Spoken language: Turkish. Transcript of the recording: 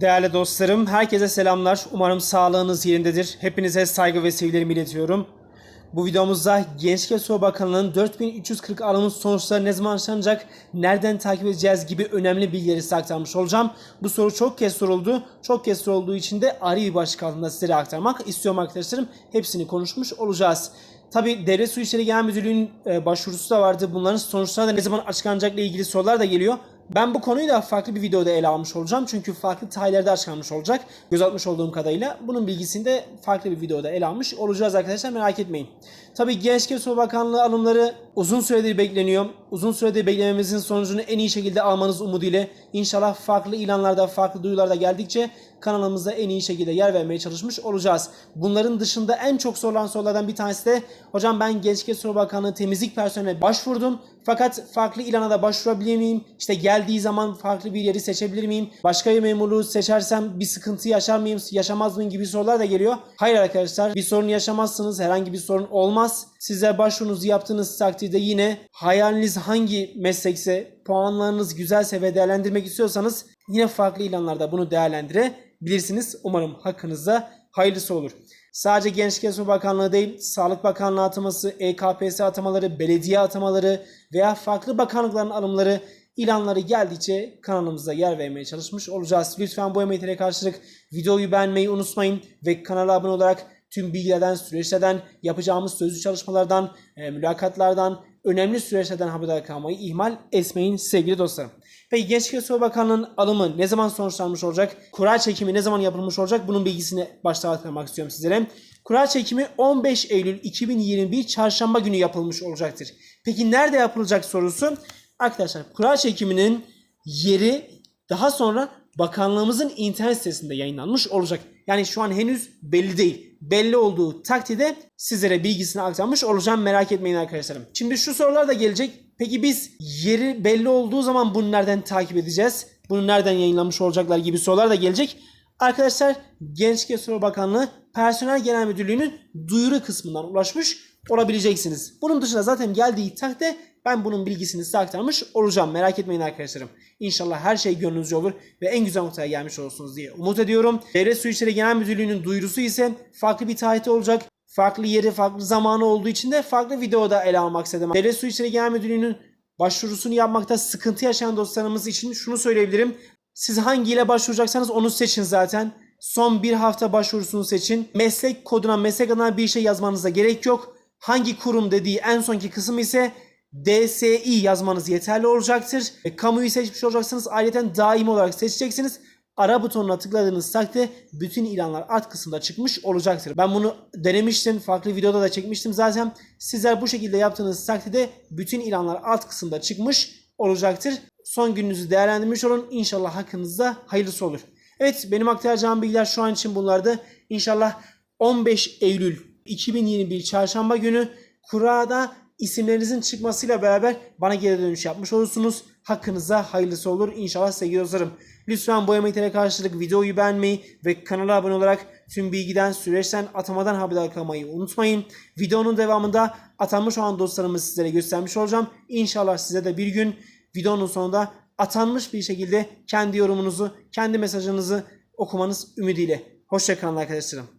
Değerli dostlarım, herkese selamlar. Umarım sağlığınız yerindedir. Hepinize saygı ve sevgilerimi iletiyorum. Bu videomuzda Gençlik ve Spor Bakanlığı'nın 4340 alımın sonuçları ne zaman açıklanacak, nereden takip edeceğiz gibi önemli bilgileri size aktarmış olacağım. Bu soru çok kez soruldu. Çok kez sorulduğu için de ayrı bir başlık altında sizlere aktarmak istiyorum arkadaşlarım. Hepsini konuşmuş olacağız. Tabi Devlet Su İşleri Genel Müdürlüğü'nün e, başvurusu da vardı. Bunların sonuçları da ne zaman açıklanacakla ilgili sorular da geliyor. Ben bu konuyu da farklı bir videoda ele almış olacağım. Çünkü farklı tarihlerde açıklanmış olacak. Göz atmış olduğum kadarıyla. Bunun bilgisini de farklı bir videoda ele almış olacağız arkadaşlar. Merak etmeyin. Tabii Gençlik ve Spor Bakanlığı alımları uzun süredir bekleniyor. Uzun süredir beklememizin sonucunu en iyi şekilde almanız umuduyla inşallah farklı ilanlarda, farklı duyularda geldikçe kanalımızda en iyi şekilde yer vermeye çalışmış olacağız. Bunların dışında en çok sorulan sorulardan bir tanesi de hocam ben Gençlik ve Spor Bakanlığı temizlik personeline başvurdum. Fakat farklı ilana da başvurabilir miyim? İşte geldiği zaman farklı bir yeri seçebilir miyim? Başka bir memurluğu seçersem bir sıkıntı yaşar mıyım? Yaşamaz mıyım gibi sorular da geliyor. Hayır arkadaşlar bir sorun yaşamazsınız. Herhangi bir sorun olmaz. Sizler başvurunuzu yaptığınız takdirde yine hayaliniz hangi meslekse puanlarınız güzelse ve değerlendirmek istiyorsanız yine farklı ilanlarda bunu değerlendirebilirsiniz. Umarım hakkınızda hayırlısı olur. Sadece Gençlik ve Spor Bakanlığı değil, Sağlık Bakanlığı ataması, EKPS atamaları, belediye atamaları veya farklı bakanlıkların alımları ilanları geldikçe kanalımıza yer vermeye çalışmış olacağız. Lütfen bu emeğe karşılık videoyu beğenmeyi unutmayın ve kanala abone olarak tüm bilgilerden, süreçlerden, yapacağımız sözlü çalışmalardan, e, mülakatlardan, önemli süreçlerden haberdar kalmayı ihmal etmeyin sevgili dostlarım. Peki Gençlik ve Spor Bakanlığı'nın alımı ne zaman sonuçlanmış olacak? Kura çekimi ne zaman yapılmış olacak? Bunun bilgisini başta aktarmak istiyorum sizlere. Kura çekimi 15 Eylül 2021 Çarşamba günü yapılmış olacaktır. Peki nerede yapılacak sorusu? Arkadaşlar kura çekiminin yeri daha sonra bakanlığımızın internet sitesinde yayınlanmış olacak. Yani şu an henüz belli değil. Belli olduğu takdirde sizlere bilgisini aktarmış olacağım. Merak etmeyin arkadaşlarım. Şimdi şu sorular da gelecek. Peki biz yeri belli olduğu zaman bunu nereden takip edeceğiz? Bunu nereden yayınlanmış olacaklar gibi sorular da gelecek. Arkadaşlar Gençlik ve Spor Bakanlığı Personel Genel Müdürlüğü'nün duyuru kısmından ulaşmış olabileceksiniz. Bunun dışında zaten geldiği takdirde ben bunun bilgisini size aktarmış olacağım. Merak etmeyin arkadaşlarım. İnşallah her şey gönlünüzce olur ve en güzel noktaya gelmiş olursunuz diye umut ediyorum. Devlet Su İşleri Genel Müdürlüğü'nün duyurusu ise farklı bir tarihte olacak. Farklı yeri, farklı zamanı olduğu için de farklı videoda ele almak istedim. Devlet Su İşleri Genel Müdürlüğü'nün başvurusunu yapmakta sıkıntı yaşayan dostlarımız için şunu söyleyebilirim. Siz hangiyle başvuracaksanız onu seçin zaten. Son bir hafta başvurusunu seçin. Meslek koduna, meslek adına bir şey yazmanıza gerek yok. Hangi kurum dediği en sonki kısım ise DSİ yazmanız yeterli olacaktır. E, kamuyu seçmiş olacaksınız. Ayrıca daim olarak seçeceksiniz. Ara butonuna tıkladığınız takdirde bütün ilanlar alt kısımda çıkmış olacaktır. Ben bunu denemiştim. Farklı videoda da çekmiştim zaten. Sizler bu şekilde yaptığınız takdirde bütün ilanlar alt kısımda çıkmış olacaktır. Son gününüzü değerlendirmiş olun. İnşallah hakkınızda hayırlısı olur. Evet benim aktaracağım bilgiler şu an için bunlardı. İnşallah 15 Eylül 2021 Çarşamba günü kurada isimlerinizin çıkmasıyla beraber bana geri dönüş yapmış olursunuz. Hakkınıza hayırlısı olur. İnşallah sevgili dostlarım. Lütfen bu emeklere karşılık videoyu beğenmeyi ve kanala abone olarak tüm bilgiden, süreçten, atamadan haberdar kalmayı unutmayın. Videonun devamında atanmış olan dostlarımı sizlere göstermiş olacağım. İnşallah size de bir gün videonun sonunda atanmış bir şekilde kendi yorumunuzu, kendi mesajınızı okumanız ümidiyle. Hoşçakalın arkadaşlarım.